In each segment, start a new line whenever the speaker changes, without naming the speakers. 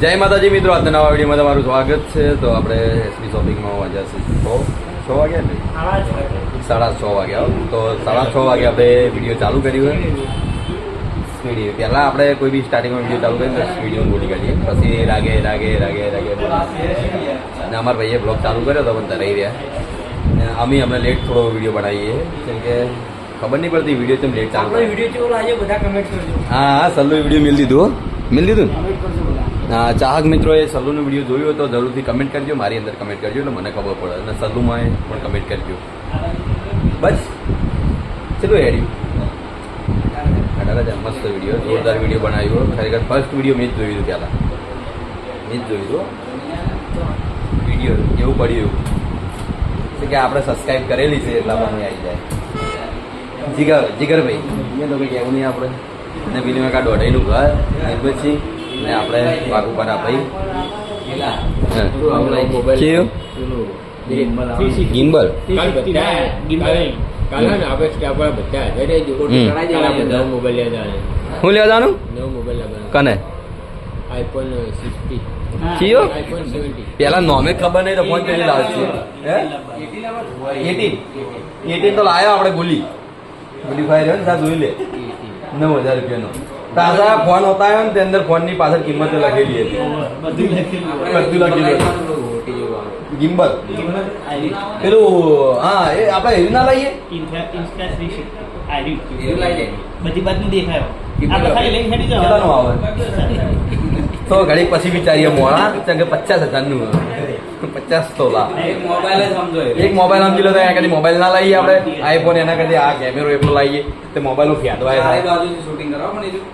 જય માતાજી મિત્રો આજના નવા વિડીયોમાં તમારું સ્વાગત છે. તો આપણે એસપી શોપિંગમાં વાગ્યા છે છ છ વાગ્યા ને સાડા છ વાગ્યા. તો સાડા છ વાગે આપણે વીડિયો ચાલુ કર્યું હોય સ્પીડ પહેલાં આપણે કોઈ બી સ્ટાર્ટિંગમાં વીડિયો ચાલુ કરીએ વીડિયો બોલી કાઢીએ. પછી રાગે રાગે રાગે રાગે. અને અમારા ભાઈએ બ્લોગ ચાલુ કર્યો તો પણ તરાઈ રહ્યા. અને અમે અમને લેટ થોડો વીડિયો બનાવીએ. કેમ કે ખબર નહીં પડતી વીડિયો તેમ લેટ ચાલુ હા હા સલ્લુ વીડિયો મિલ દીધું મિલ દીધું ચાહક મિત્રોએ સલ્લુનો વીડિયો જોયો તો જરૂરથી કમેન્ટ કરજો મારી અંદર કમેન્ટ કરજો એટલે મને ખબર પડે. અને સલ્લુમાં પણ કમેન્ટ કરજો. બસ. ચલો હેડ્યું અઢાર હજાર મસ્ત વીડિયો જોરદાર વીડિયો બનાવ્યો. ખરેખર ફર્સ્ટ વીડિયો મેં જ જોયું હતું પહેલાં. મેં જ જોયું હતું. વીડિયો એવું પડ્યું એવું. કે આપણે સબસ્ક્રાઈબ કરેલી છે એટલા મને આવી જાય. જીગર જીગરભાઈ. એ તો કંઈ કહેવું નહીં આપણે. ને બીજું એક આ દોઢાઈનું ઘર. એ પછી ને આપણે વાઘુપારા ભાઈ. કેવું? ગિમ્બલ
હે લેવાનો
કને?
આઈફોન સિક્સટી
કયો?
આઈફોન સેવન્ટી
પેલા નોમે ખબર નહીં તો ફોન કરી લાવશે હે? એટીન. એટીન તો લાવ્યો આપણે ગોલી ગોલી ફાયર જોઈ લે. નવ હજાર રૂપિયાનો. તાજા ફોન હોતા આવ્યો ને તે અંદર ફોનની પાછળ કિંમત લખેલી હતી. બધું લખેલું ગિમ્બલ પેલું હા એ આપણે એવી ના લઈએ?
બધી બાજુ દેખાયો.
તો ઘડી પછી વિચારીએ મોડા પચાસ કે પચાસ હજારનું પચાસ તોલા એક મોબાઈલ સમજી લો તો એના કરતી મોબાઈલ ના લઈએ આપણે? આઈફોન એના કરતી આ કેમેરો એટલો લાવીએ તે મોબાઈલ ફેદવાય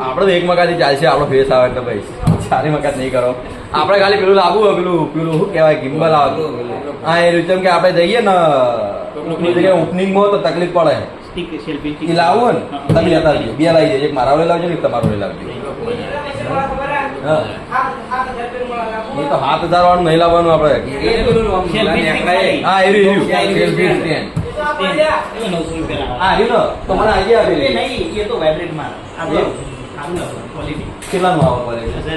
આપણે તો એક મકાથી ચાલશે આપણો ફેસ આવે એટલે ભાઈ. સારી મકાત નહીં કરો. આપણે ખાલી પેલું લાવવું હોય પેલું પેલું શું કહેવાય ગિમ્બલ આવે. હા એ રીતે કે આપણે જઈએ ને જગ્યાએ ઓપનિંગમાં તો તકલીફ પડે. એ લાવો ને. તમે લેતા આવજો. બે લાવી દેજો એક મારા લાવજો ને એક તમારો લઈ લાવજો. હા. એ તો હાથ હજાર વાળું નહીં લાવવાનું આપણે. હા એ રહ્યું સેલ્ફી સ્ટેન્ડ હા રહ્યું તો મને આઈડિયા
એ નહીં એ તો વાઇબ્રેટ માર. આ તો
એવું?
આનું ક્વોલિટી
કેટલાનું આવે પડે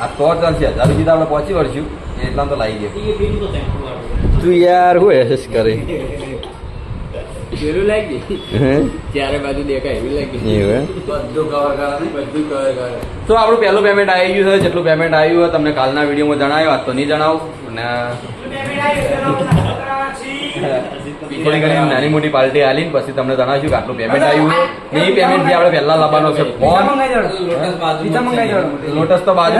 આ તો ચાલશે. હજાર રૂપિયા આપણે પહોંચી વળશું. એટલા તો લાવી
વાળું.
તું યાર હું એસેસ કરે.
પેલું લાગી. ચારે બાજુ દેખાય એવું લાગી.
એવું
બધું કવર કરે બધું કવર કરે.
તો આપણું પહેલું પેમેન્ટ આવી ગયું છે. જેટલું પેમેન્ટ આવ્યું હોય તમને કાલના વિડીયોમાં જણાવ્યું. આજ તો નહીં જણાવું. નાની મોટી પાર્ટી આલી ને પછી તમને જણાવીશું કે આટલું પેમેન્ટ આવ્યું એ પેમેન્ટ જે આપણે પહેલા લાવવાનો છે. ફોન લોટસ તો બાજુ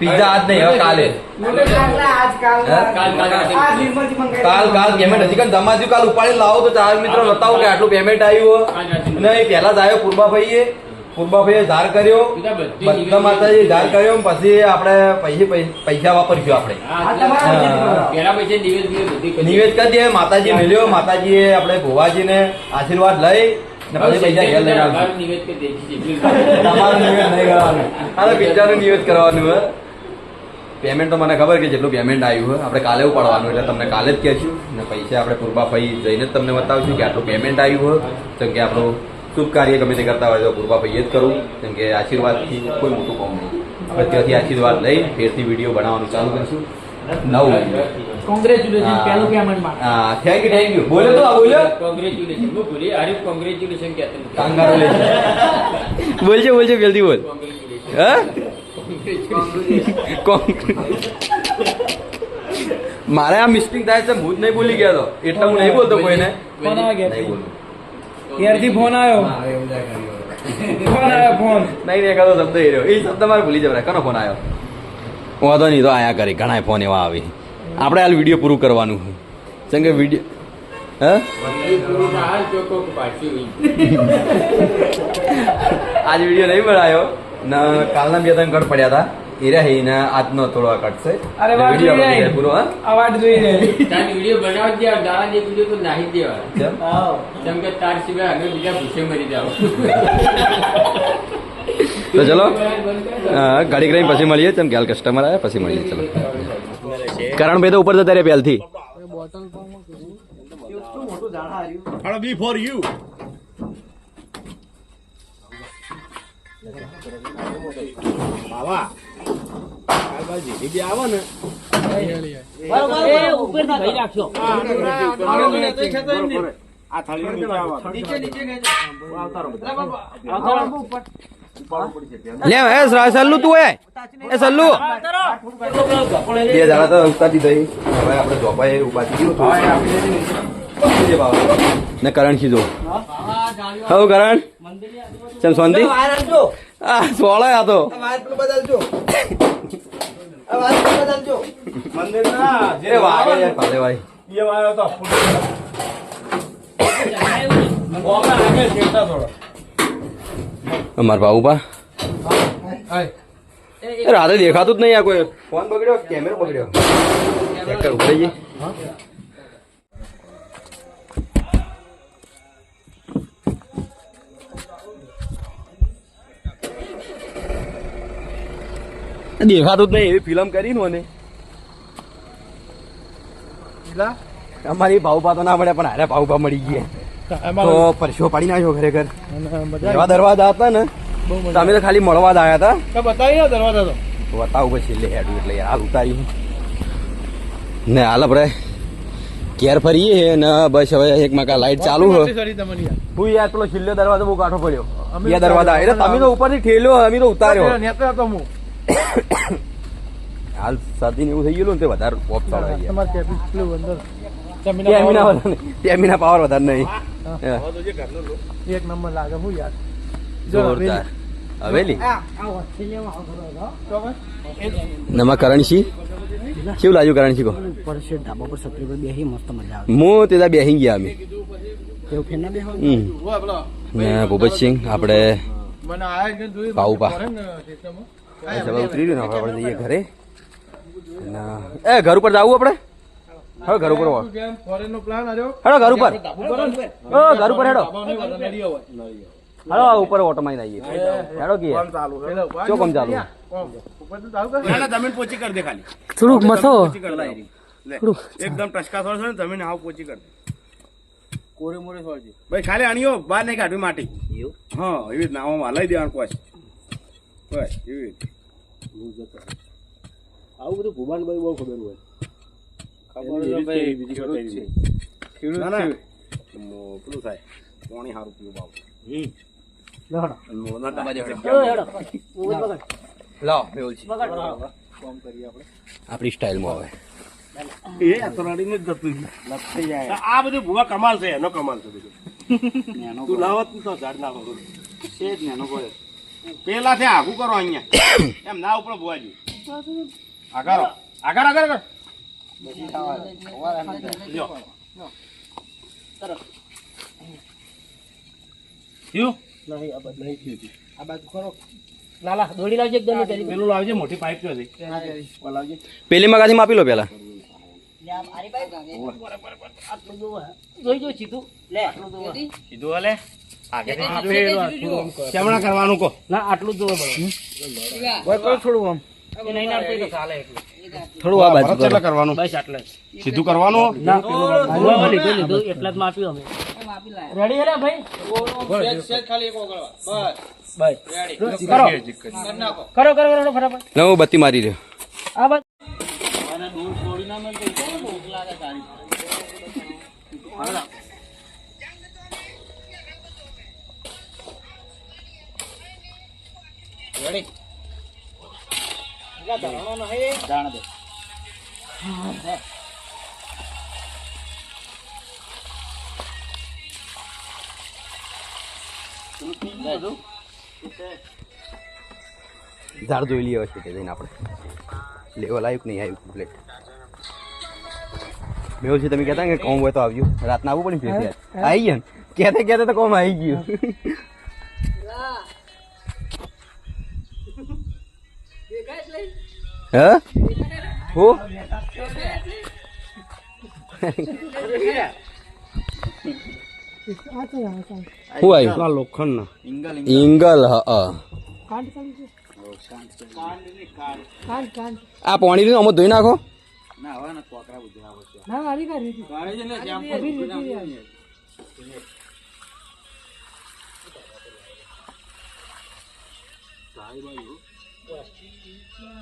પીઝા આજ નહીં હવે કાલે. કાલ કાલ પેમેન્ટ હજી કાલ જમાજુ કાલ ઉપાડી લાવો તો ચાર મિત્રો બતાવો કે આટલું પેમેન્ટ આવ્યું નહીં પહેલા જ આવ્યો પૂર્બાભાઈએ પૂર્બાભાઈએ ધાર કર્યો બધા માતાજી ધાર કર્યો પછી આપણે પૈસે પૈસા વાપરશું આપણે. નિવેદ કરી. દે માતાજી મળ્યો માતાજીએ આપણે ભુવાજીને આશીર્વાદ લઈ ને
નિવેદ
કરવાનું. પેમેન્ટ તો મને ખબર કે જેટલું પેમેન્ટ આવ્યું હોય આપણે કાલે ઉપાડવાનું એટલે તમને કાલે જ કહેશું. ને પૈસા આપણે પૂર્વા ફઈ જઈને જ તમને બતાવશું કે આટલું પેમેન્ટ આવ્યું હોય તો કે આપણું શુભ કાર્ય ગમે તે કરતા હોય તો પૂર્વા ભાઈએ જ કરવું કેમ કે આશીર્વાદથી કોઈ મોટું કામ નહીં. આપણે ત્યાંથી આશીર્વાદ લઈ ફેરથી વીડિયો બનાવવાનું ચાલુ કરીશું. નવું
કોંગ્રેચ્યુલેશન પહેલું પેમેન્ટ
હા થેન્ક યુ થેન્ક યુ બોલે તો આ બોલ્યો
Congratulations. હું ભૂલી હારી congratulations કહેતો નથી.
બોલજો બોલજો જલ્દી બોલ. હા? મારે આ મિસ્ટેક થાય છે હું જ નહીં બોલી ગયા તો. એટલે હું નહીં બોલતો કોઈને. નહીં બોલું.
ત્યારથી ફોન આવ્યો. ફોન આવ્યો ફોન.
નહીં નહીં એકાદો શબ્દ એ રહ્યો. એ શબ્દ મારે ભૂલી જવાય. કનો ફોન આવ્યો? વાંધો નહીં તો આયા કરી. ઘણા ફોન એવા આવી. આપણે હાલ વીડિયો પૂરું કરવાનું છે. જેમ કે વીડિયો. આજ વીડિયો નહીં બનાવ્યો ને કાલના બે ત્રણ ગઢ પડ્યા હતા. થોડા આજનો થોડો આ
અરે
વાત
જોઈ
પૂરો
આ વાત જોઈ રહી
તાર વીડિયો બનાવવા દે ગાવા દે જે તો નાહી દેવા
કેમ?
કે તાર સિવાય અમે બીજા ભૂસે મરી જાવ
તો ચલો ગાડી કરીને પછી મળીએ. જેમ ગેલ કસ્ટમર આવ્યા પછી મળીએ. ચલો. કરણભાઈ તો ઉપર જતા રહ્યા પહેલથી.
I'll બાવા આ થાળી નીચે આવવાનું.
લે એ સલ્લુ તું એ. એ સલ્લુ. બે જણા તો ઉતારી દઈ. હવે આપણે ધોપાએ ઉપાડી દીધું. હતું. ને કરણ કીધો હવે કરણ ચમ શાંતિ આ સોળે આ તો અમાર ભાऊ બા રાતે દેખાતું જ નહીં આ કોઈ. ફોન બગડ્યો કેમેરો બગડ્યો ચેક કર ઉભરાઈ જઈ દેખાતું જ નહીં એવી ફિલ્મ કરી મને. અમારી ભાવ તો ના મળે પણ હારે ભાવ મળી ગયા તો પરસો પાડી નાખ્યો ખરેખર એવા દરવાજા હતા ને તમે તો ખાલી મળવા જ આવ્યા હતા.
બતાવી દરવાજા તો.
બતાવું પછી લે હેડું એટલે હાલ ઉતારી ને હાલ આપણે ઘેર ફરીએ ને બસ હવે એક મકા લાઈટ ચાલુ
હોય.
હું યાર પેલો છેલ્લો દરવાજો બહુ કાઠો પડ્યો.
અમે
દરવાજા એટલે તમે તો ઉપરથી ઠેલ્યો અમે તો ઉતાર્યો.
હું.
હાલ શરદી એવું થઈ ગયેલું ને તે વધારે પોપ ચાલે છે.
તમારે કેપી પેલું અંદર?
ટેમિના પાવર વધારે નહીં
એક નંબર લાગે હું યાર
જોરદાર. હવેલી. નમા કરણશી. કેવું લાગ્યું કરણસી કો
ઉપર છે ધાબા પર સત્રી પર બેહી મસ્ત મજા આવે.
મો તેદા બેહી ગયા અમે.
તેવું ફેર ના? બેહો
હમ. ને ભૂપતસિંહ આપણે
મને
હવે ઉતરી રહ્યું હવે આપણે જઈએ ઘરે. એ ઘર ઉપર જવું આપણે? હવે ઘર ઉપર આવો.
કેમ ફોરેનનો પ્લાન આવ્યો
હેડો ઘર ઉપર. ઘર ઉપર હેડો. હેડો ઉપર ઓટો માં આવીએ. હેડો. કે ચો કમ ચાલુ?
કોમ. ઉપર તો ચાલુ કર.
ના ના તમે પોચી કરી દે ખાલી
થોડુંક મથો.
એકદમ ટસકા થોડો છે ને જમીન હાવ પોચી કરી. દે
કોરે મોરે થોડી
ભાઈ ખાલી આણીઓ બહાર નહીં કાઢવી માટી. હા એવી રીતના આમાં હલાવી દેવાનું કોઈ. બસ એવી રીતે
આવું બધું ભુવાનભાઈ બહુ ખબર હોય.
ના ના. મો- પેલું થાય. પાણી સારું પીવું બાબુ
આપણી. સ્ટાઇલમાં આવે
એ અથડાડીને જ જતું. આ બધું ભૂવા કમાલ છે એનો કમાલ છે બધું. તું લાવત તો ઝાડ ના. પેલા થી આગું કરો અહીંયા. એમ ના ઉપર ભુવાજી. આગળ આગળ આગળ આગળ લ્યો.
લાલા દોડી લાવજે એકદમ પેલી
પેલું લાવજે મોટી પાઇપ તો હતી
પેલી માપી લો પેલા.
આટલું જોવો. જોઈ જો સીધું
કેમણા કરવાનું કહો.
ના આટલું જોવો
થોડું આમ.
ચાલે એટલું.
થોડું આ બાજુ
કેટલા કરવાનું?
બસ આટલે. જ.
સીધું કરવાનું.
ના જોવા લીધું લીધું. એટલા જ માપ્યું અમે. રેડી હે ભાઈ? કરો. કરો કરો. કરો ફટાફટ.
ના બત્તી મારી રહ્યો.
આ બસ
ઝાડ જોઈ લઈએ છે જઈને આપણે. લેવલ આવ્યું કે નહીં આવ્યું કમ્પ્લેટ મેં છે તમે કહેતા કે કોમ હોય તો આવ્યું રાતના આવવું પડે ને આવી ગયા ને? કહેતા કહેતા તો કોમ આવી ગયું. હા? હું? શું આવ્યું
લોખંડ
ઇંગલ હા આ પાણી રહ્યું આમાં ધોઈ નાખો.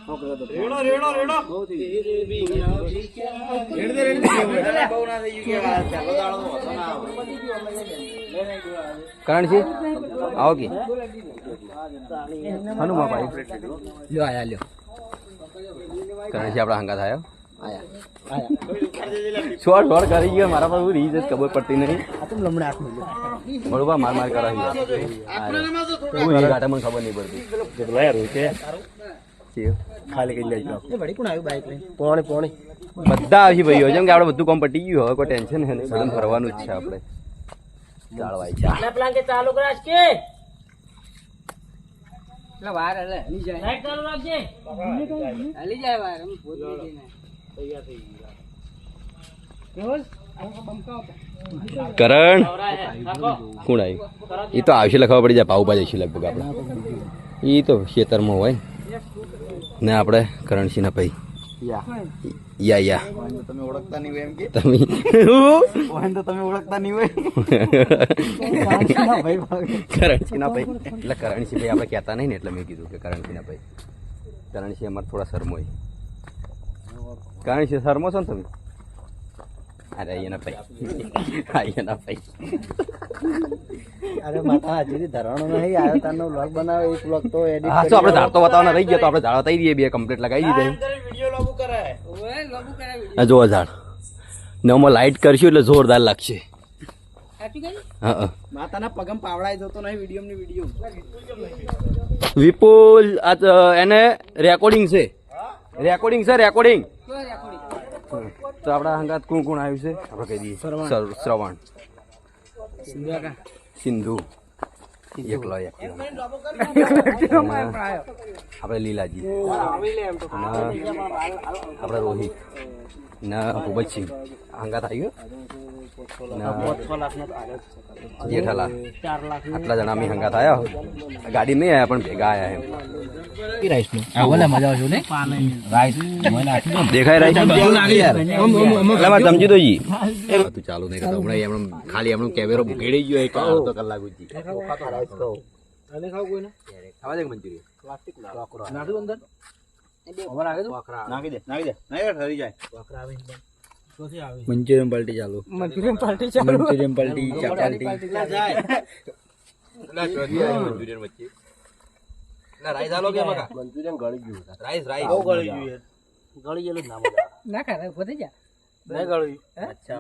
રેડો રેડો. રેડો
કરણસિંહ આવો કે. હનુમા ભાઈ
લ્યો આયા લ્યો.
કરણસિંહ આપણા હંગાત આવ્યો છોડ છોડ કરી ગયો. મારા પર રીત જ ખબર પડતી નહીં. બરોબર માર માર કરાવી હું ઘાટા મને ખબર નહીં પડતી. ચિયો.
ખાલી કરી લેજો.
વળી કોણ આવ્યું બાઈક લઈને?
પોણી પોણી.
બધા આવી ભાઈઓ જેમ કે આપણે બધું કામ પટી ગયું હવે કોઈ ટેન્શન નહીં. બધું ફરવાનું જ છે આપણે. ચાલવાય છે.
પેલા પ્લાન કે ચાલુ કરાશ કે? લાઈટ ચાલુ. રાખજે
કરણ. કોણ આવ્યું એ તો આવશે લખવા પડી જાય પાઉપા જઈશું લગભગ આપણે. એ તો ખેતરમાં હોય. ને આપણે કરણસિંહના ભાઈ. યા. યા
તમે ઓળખતા નહીં હોય એમ કે?
તમે
ઓહન તો તમે ઓળખતા નહીં હોય?
કરણસિંહ ના ભાઈ. એટલે કરણસિંહ ભાઈ આપણે કહેતા નહીં ને એટલે મેં કીધું કે કરણસિંહ ના ભાઈ. કરણસિંહ અમારે થોડા શરમો કરણસિંહ શરમો છો ને તમે? અરે અહીંયા ભાઈ. એના ભાઈ.
અરે માતા હજી ધરાણો નહીં આવ્યો. તારનો વ્લોગ બનાવે એક વ્લોગ તો edit
હા તો આપણે ઝાડ તો બતાવવાના રહી ગયો તો આપણે ઝાડ બતાવી દઈએ બે કમ્પ્લીટ લગાવી દીધે આ જુઓ ઝાડ. ને આમાં લાઇટ કરશું એટલે જોરદાર લાગશે. હા હા.
માતાના પગમ પાવડાઈ જતો નહીં વીડિયો ની વીડિયો
વિપુલ આ તો એને રેકોર્ડિંગ છે. રેકોર્ડિંગ છે રેકોર્ડિંગ તો આપણા હંગાત કોણ કોણ આવ્યું છે. આપણે કહી દઈએ. શ્રવણ. સિંધુ. એકલો એકલો આપણે લીલાજી. આપણે રોહિત. ને ભૂપતસિંહ હંગાત આવ્યું ગયો. જેઠાલાલ. આટલા જણા અમે હંગાત આવ્યા ગાડી નહીં આવ્યા પણ ભેગા આવ્યા એમ. દેખાય રાઈસ સમજી દો જી. તું ચાલુ નહીં કરતો. હમણાં એમણે ખાલી એમનો કેમેરો ભૂકેડી ગયો એક અડધો કલાક ઉજી. ખાવા દે મંચુરિયન
નાખી દે નાખી દે. નહીં ઠરી જાય. મંચુરિયન પલટી ચાલુ.
મંચુરિયન પાર્ટી ચાલુ.
મંચુરિયન પલટી ચાપાલટી
મંચુરિયન વચ્ચે. રાઈસ આલો કે બકા
મંચુરિયન ગળી ગયું.
Rice rice.
બહુ ગળી ગયું
ગળી ગયેલું ના ના કરે પોતે જા.
નહીં ગળ્યું